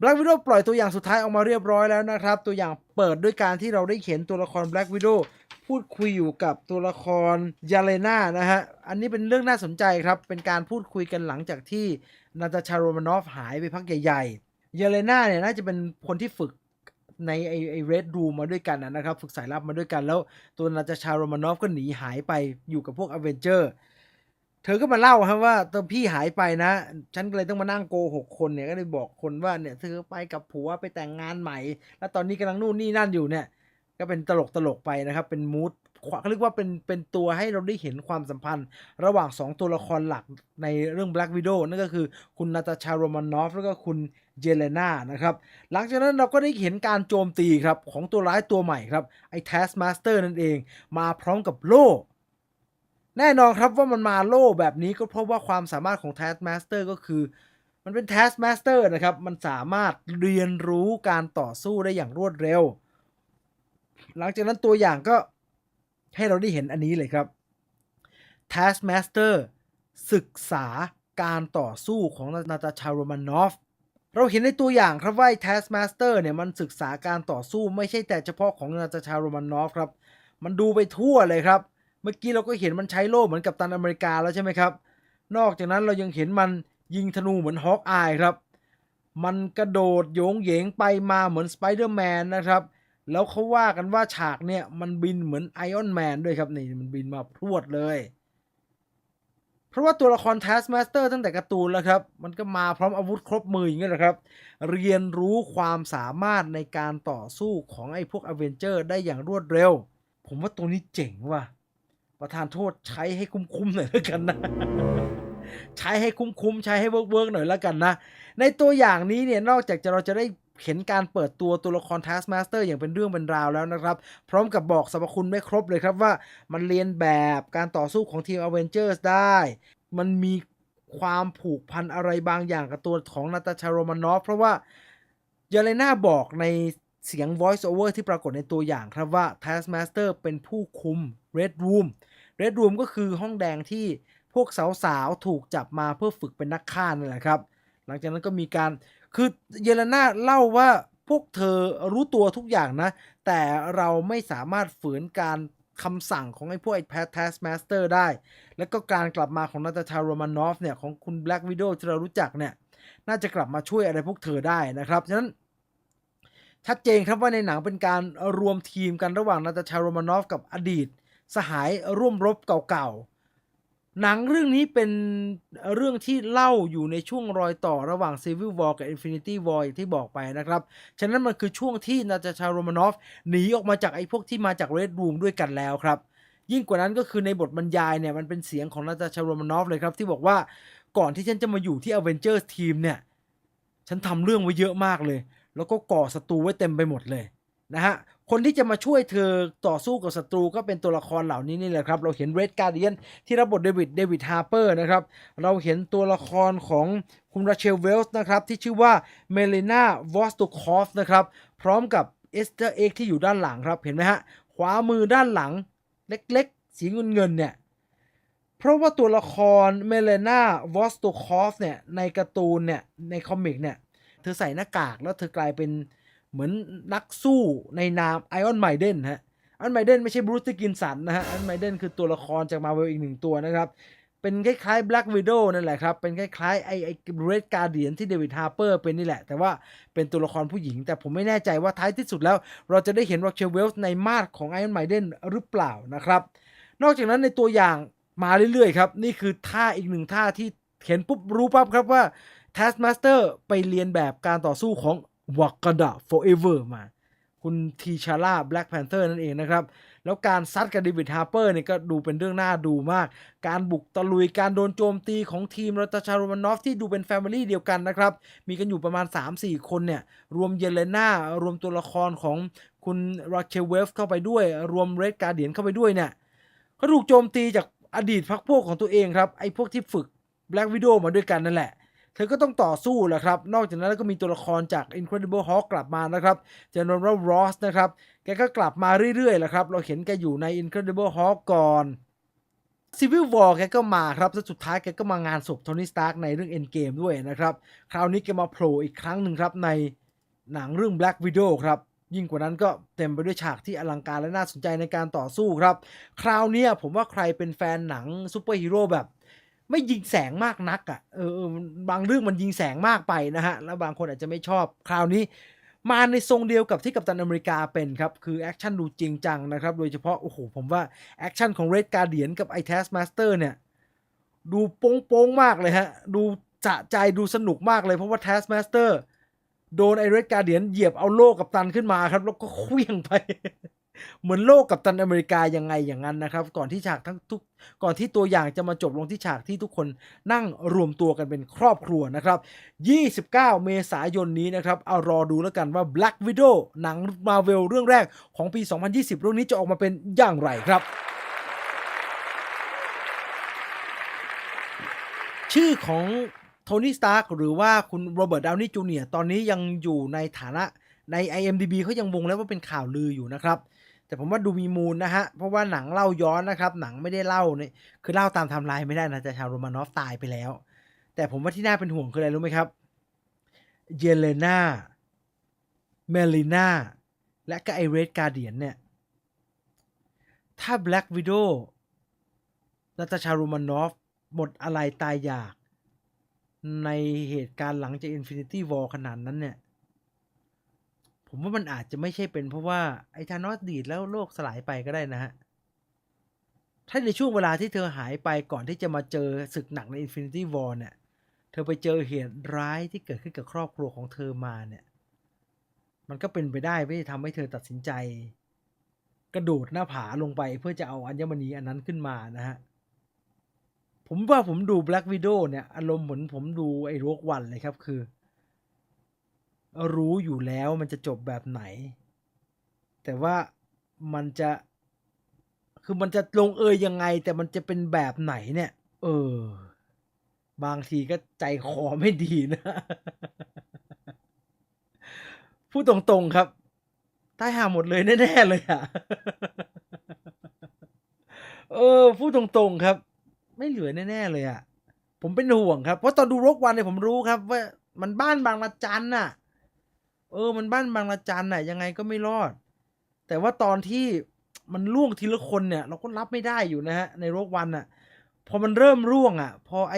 Black Widow ปล่อยตัวอย่างสุดท้ายออกมาเรียบร้อยแล้วนะครับ ตัวอย่างเปิดด้วยการที่เราได้เห็นตัวละคร Black Widow พูดคุยอยู่กับตัวละครยาเลนานะฮะ อันนี้เป็นเรื่องน่าสนใจครับ เป็นการพูดคุยกันหลังจากที่นาตาชาโรมานอฟหายไปพักใหญ่ๆยาเลนาเนี่ยน่าจะเป็นคนที่ฝึกในไอไอเรดรูมาด้วยกันนะครับ ฝึกสายลับมาด้วยกันแล้วตัวนาตาชาโรมานอฟก็หนีหายไปอยู่กับพวกอเวนเจอร์ เธอก็มาเล่าครับว่าตอนพี่หายไปนะ ฉันก็เลยต้องมานั่งโกหกคนเนี่ยก็เลยบอกคนว่าเนี่ยเธอไปกับผัวไปแต่งงานใหม่ แล้วตอนนี้กำลังนู่นนี่นั่นอยู่เนี่ย ก็เป็นตลกตลกไปนะครับ เป็นมูดเขาเรียกว่าเป็นเป็นตัวให้เราได้เห็นความสัมพันธ์ ระหว่าง 2 ตัวละครหลักในเรื่อง Black Widow นั่นก็คือคุณนาตาชาโรมานอฟแล้วก็คุณเจเลนานะครับ หลังจากนั้นเราก็ได้เห็นการโจมตีครับ ของตัวร้ายตัวใหม่ครับ ไอ้ Taskmaster นั่นเอง มาพร้อมกับโล่ แน่นอนครับว่ามันมาโล่แบบนี้ก็เพราะว่าความสามารถของ Taskmaster ก็คือ มันเป็น Taskmaster นะครับ มันสามารถเรียนรู้การต่อสู้ได้อย่างรวดเร็ว หลังจากนั้นตัวอย่างก็ให้เราได้เห็นอันนี้เลยครับ Taskmaster ศึกษาการต่อสู้ของนาตาชาโรมานอฟเราเห็นในตัวอย่างครับว่า Taskmaster เนี่ยมันศึกษาการต่อสู้ไม่ใช่แต่เฉพาะของนาตาชาโรมานอฟครับ มันดูไปทั่วเลยครับ เมื่อกี้เราก็เห็นมันใช้โล่เหมือนกับตันอเมริกาแล้วใช่ไหมครับ นอกจากนั้นเรายังเห็นมันยิงธนูเหมือนฮอ k อายครับ มันกระโดดโยงเหยงไปมาเหมือนสไปเดอร์แมนนะครับ แล้วเขาว่ากันว่าฉากเนี่ยมันบินเหมือนไอออนแมนด้วยครับนี่มันบินมาพรวดเลย เพราะว่าตัวละคร Taskmaster ตั้งแต่การ์ตูนแล้วครับ มันก็มาพร้อมอาวุธครบมืออย่างเงี้ยแหละครับ เรียนรู้ความสามารถในการต่อสู้ของไอ้พวกอเวนเจอร์ได้อย่างรวดเร็ว ผมว่าตัวนี้เจ๋งว่ะ ประธานโทษใช้ให้คุ้มๆหน่อยแล้วกันนะ ใช้ให้คุ้มๆใช้ให้เวิร์กๆหน่อยแล้วกันนะ ในตัวอย่างนี้เนี่ยนอกจากจะเราจะได้เห็นการเปิดตัวตัวละคร Taskmaster อย่างเป็นเรื่องเป็นราวแล้วนะครับ พร้อมกับบอกสรรพคุณไม่ครบเลยครับว่ามันเรียนแบบการต่อสู้ของทีม Avengers ได้ มันมีความผูกพันอะไรบางอย่างกับตัวของนาตาชาโรมานอฟเพราะว่ายาเลน่าบอกในเสียง voice over ที่ปรากฏในตัวอย่างครับว่า Taskmaster เป็นผู้คุม Red Room Red Room ก็คือห้องแดงที่พวกสาวๆ ถูกจับมาเพื่อฝึกเป็นนักฆ่านั่นแหละครับ หลังจากนั้นก็มีการคือเยเลนาเล่าว่าพวกเธอรู้ตัวทุกอย่างนะ แต่เราไม่สามารถฝืนการคำสั่งของไอ้พวกไอ้แพท Taskmaster ได้ แล้วก็การกลับมาของนาตาชาโรมานอฟเนี่ย ของคุณ Black Widow ที่เรารู้จักเนี่ย น่าจะกลับมาช่วยอะไรพวกเธอได้นะครับ ฉะนั้น ชัดเจนครับว่าในหนังเป็นการรวมทีมกันระหว่างนาตาชาโรมานอฟกับอดีต สหายร่วมรบเก่าๆ หนังเรื่องนี้เป็นเรื่องที่เล่าอยู่ในช่วงรอยต่อระหว่าง Civil War กับ Infinity War อย่างที่บอกไปนะครับ ฉะนั้นมันคือช่วงที่นาตาชาโรมานอฟหนีออกมาจากไอ้พวกที่มาจาก Red Room ด้วยกันแล้วครับ ยิ่งกว่านั้นก็คือในบทบรรยายเนี่ยมันเป็นเสียงของนาตาชาโรมานอฟเลยครับที่บอกว่าก่อนที่ฉันจะมาอยู่ที่ Avengers Team เนี่ย ฉันทำเรื่องไว้เยอะมากเลย แล้วก็ก่อศัตรูไว้เต็มไปหมดเลย นะฮะคนที่จะมาช่วยเธอต่อสู้กับศัตรูก็เป็นตัวละครเหล่านี้นี่แหละครับ เราเห็น Red Guardian ที่รับบทเดวิดเดวิดฮาร์เปอร์นะครับ เราเห็นตัวละครของคุณราเชลเวลส์นะครับ ที่ชื่อว่าเมเลนาวอสตูคอฟนะครับ พร้อมกับเอสเตอร์เอ็กที่อยู่ด้านหลังครับ เห็นไหมฮะ ขวามือด้านหลังเล็กๆ สีเงินเงินๆเนี่ย เพราะว่าตัวละครเมเลนาวอสตูคอฟเนี่ยในการ์ตูนเนี่ยในคอมิกเนี่ยเธอใส่หน้ากากแล้วเธอกลายเป็น เหมือนนักสู้ในนามไอออนไมเดนฮะไอออนไมเดนไม่ใช่บรูซที่กินสันนะฮะไอออนไมเดนคือตัวละครจากมาเวลอีกหนึ่งตัวนะครับ เป็นคล้ายๆ Black Widow นั่นแหละครับ เป็นคล้ายๆไอไอ Red Guardian ที่เดวิดฮาร์เปอร์เป็นนี่แหละ แต่ว่าเป็นตัวละครผู้หญิง แต่ผมไม่แน่ใจว่าท้ายที่สุดแล้ว เราจะได้เห็นร็อกเชลเวลส์ในมาดของไอออนไมเดนหรือเปล่านะครับ นอกจากนั้นในตัวอย่างมาเรื่อยๆครับ นี่คือท่าอีกหนึ่งท่าที่เห็นปุ๊บรู้ปั๊บครับว่า Taskmaster ไปเรียนแบบการต่อสู้ของ Wakanda Forever มา คุณทีชาร่า Black Panther นั่นเองนะครับ แล้วการซัดกับเดวิดฮาร์เปอร์เนี่ยก็ดูเป็นเรื่องน่าดูมาก การบุกตะลุยการโดนโจมตีของทีมรัตชาโรมานอฟที่ดูเป็นแฟมิลี่เดียวกันนะครับ มีกันอยู่ประมาณ 3-4 คนเนี่ย รวมเยเลน่ารวมตัวละครของคุณราเคลเวฟเข้าไปด้วย รวมเรดการเดียนเข้าไปด้วยเนี่ยเขาถูกโจมตีจากอดีตพักพวกของตัวเองครับไอ้พวกที่ฝึก Black Widow มาด้วยกันนั่นแหละ ธอก็ต้องต่อสู้แหละครับ นอกจากนั้นแล้วก็มีตัวละครจาก Incredible Hulk กลับมานะครับ General Ross นะครับ แกก็กลับมาเรื่อยๆแหละครับ เราเห็นแกอยู่ใน Incredible Hulk ก่อน Civil War แกก็มาครับแล้วสุดท้ายแกก็มางานศพโทนี่สตาร์กในเรื่อง Endgame ด้วยนะครับ คราวนี้แกมาโผล่อีกครั้งหนึ่งครับ ในหนังเรื่อง Black Widow ครับ ยิ่งกว่านั้นก็เต็มไปด้วยฉากที่อลังการและน่าสนใจในการต่อสู้ครับ คราวนี้ผมว่าใครเป็นแฟนหนังซูเปอร์ฮีโร่แบบ ไม่ยิงแสงมากนักอะ่ะเออบางเรื่องมันยิงแสงมากไปนะฮะ แล้วบางคนอาจจะไม่ชอบคราวนี้ มาในทรงเดียวกับที่กัปตันอเมริกาเป็นครับ คือแอคชั่นดูจริงจังนะครับ โดยเฉพาะ โอ้โห ผมว่าแอคชั่นของ Red Guardian กับไอ Taskmaster เนี่ย ดูโป้งๆมากเลยฮะ ดูจะใจดูสนุกมากเลยเพราะว่า Taskmaster โดนไอ Red Guardian เหยียบเอาโลกกับตันขึ้นมาครับ แล้วก็เคลี้ยงไป เหมือนโลกกับตันอเมริกายังไงอย่างนั้นนะครับ ก่อนที่ฉากทั้งทุกก่อนที่ตัวอย่างจะมาจบลงที่ฉากที่ทุกคนนั่งรวมตัวกันเป็นครอบครัวนะครับ 29 เมษายนนี้นะครับเอารอดูแล้วกันว่า Black Widow หนังมาเวลเรื่องแรกของปี 2020 เรื่องนี้จะออกมาเป็นอย่างไรครับชื่อของโทนี่ สตาร์กหรือว่าคุณโรเบิร์ต ดาวนี่ จูเนียร์ ตอนนี้ยังอยู่ในฐานะใน IMDB เขายังวงแล้วว่าเป็นข่าวลืออยู่นะครับ แต่ผมว่าดูมีมูลนะฮะ เพราะว่าหนังเล่าย้อนนะครับ หนังไม่ได้เล่าเนี่ยคือเล่าตามทม์ไลน์ไม่ได้นะแต่ชาวโรมานอฟตายไปแล้ว แต่ผมว่าที่น่าเป็นห่วงคืออะไรรู้ไหมครับ เยเลนาเมลิน่าและก็ไอเรดการเดียนเนี่ย ถ้า Black Widow นาตาชาโรมานอฟหมดอะไรตายอยาก ในเหตุการณ์หลังจาก Infinity War ขนาดนั้นเนี่ย ผมว่ามันอาจจะไม่ใช่เป็นเพราะว่าไอ้ธานอสดีดแล้วโลกสลายไปก็ได้นะฮะ ถ้าในช่วงเวลาที่เธอหายไปก่อนที่จะมาเจอศึกหนักใน Infinity War เนี่ย เธอไปเจอเหตุร้ายที่เกิดขึ้นกับครอบครัวของเธอมาเนี่ย มันก็เป็นไปได้ไม่ได้ทำให้เธอตัดสินใจ กระโดดหน้าผาลงไปเพื่อจะเอาอัญมณีอันนั้นขึ้นมานะฮะผมว่าผมดู Black Widow เนี่ย อารมณ์เหมือนผมดูไอ้โรกวันเลยครับคือ รู้อยู่แล้วมันจะจบแบบไหน แต่ว่ามันจะคือมันจะลงเอยยังไง แต่มันจะเป็นแบบไหนเนี่ย เออ บางทีก็ใจคอไม่ดีนะ พูดตรงๆครับตายหาหมดเลยแน่ๆเลยอะเออ พูดตรงๆครับ ไม่เหลือแน่ๆเลยอะผมเป็นห่วงครับ เพราะตอนดูรกวันเนี่ยผมรู้ครับ ว่ามันบ้านบางละจันน่ะ เออ มันบ้านบางละจันน่ะยังไงก็ไม่รอด แต่ว่าตอนที่มันล่วงทีละคนเนี่ย เราก็รับไม่ได้อยู่นะฮะในโรกวันน่ะ พอมันเริ่มร่วงอะ พอไอ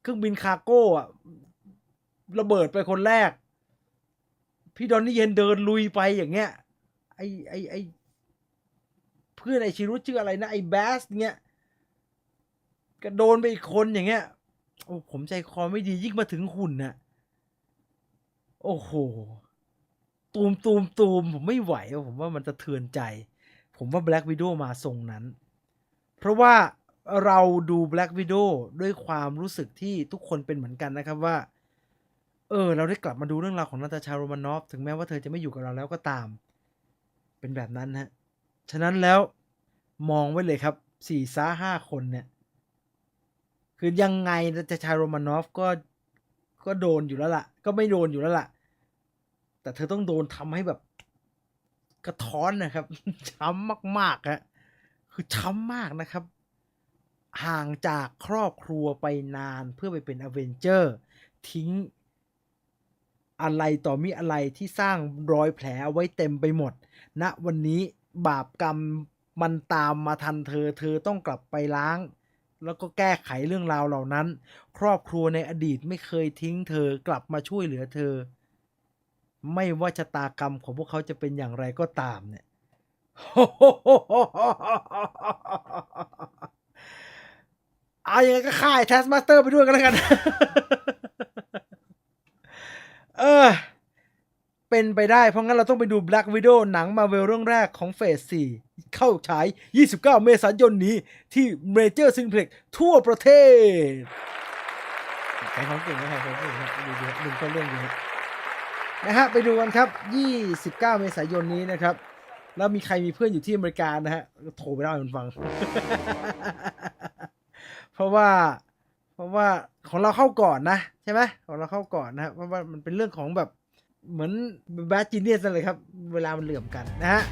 เครื่องบินคาร์โก้อะระเบิดไปคนแรก พี่ดอนนี่เย็นเดินลุยไปอย่างเงี้ย ไอไอไอเพื่อนไอชิรุชื่ออะไรนะไอแบสเงี้ยก็โดนไปอีกคนอย่างเงี้ยโอ้ผมใจคอไม่ดียิ่งมาถึงหุ่นน่ะ โอ้โห ตูมตูมตูมผมไม่ไหวอะผมว่ามันจะเทือนใจ ผมว่า Black Widow มาทรงนั้น เพราะว่าเราดู Black Widow ด้วยความรู้สึกที่ทุกคนเป็นเหมือนกันนะครับว่า เออ เราได้กลับมาดูเรื่องราวของนาตาชาโรมานอฟ ถึงแม้ว่าเธอจะไม่อยู่กับเราแล้วก็ตาม เป็นแบบนั้นฮะ ฉะนั้นแล้วมองไว้เลยครับสี่ซ้าห้าคนเนี่ย คือยังไงนาตาชาโรมานอฟก็ก็โดนอยู่แล้วล่ะ ก็ไม่โดนอยู่แล้วล่ะ แต่เธอต้องโดนทำให้แบบกระท้อนนะครับ ช้ำมากๆฮะคือช้ำมากนะครับ ห่างจากครอบครัวไปนานเพื่อไปเป็นอเวนเจอร์ ทิ้งอะไรต่อมีอะไรที่สร้างรอยแผลไว้เต็มไปหมดณวันนี้บาปกรรมมันตามมาทันเธอ เธอต้องกลับไปล้าง แล้วก็แก้ไขเรื่องราวเหล่านั้น ครอบครัวในอดีตไม่เคยทิ้งเธอกลับมาช่วยเหลือเธอ ไม่ว่าชะตากรรมของพวกเขาจะเป็นอย่างไรก็ตามเนี่ยเอาอย่างไงก็ค่ายแทสมาสเตอร์ไปด้วยกันแล้วกัน เออ เป็นไปได้ เพราะงั้นเราต้องไปดู Black Widow หนังมาเวลเรื่องแรกของเฟส 4 เข้าฉาย 29 เมษายนนี้ที่ Major Cineplex ทั่วประเทศใครของเก่งนะใครของเก่งนะดูดูดึงก็เรื่องอยู่นะ นะฮะไปดูกันครับ 29 เมษายนนี้นะครับ แล้วมีใครมีเพื่อนอยู่ที่อเมริกานะฮะโทรไปเล่าให้มันฟัง เพราะว่าเพราะว่าของเราเข้าก่อนนะ ใช่ไหมของเราเข้าก่อนนะเพราะว่ามันเป็นเรื่องของแบบเหมือนแบดจีเนียสเลยครับ เวลามันเหลื่อมกันนะฮะ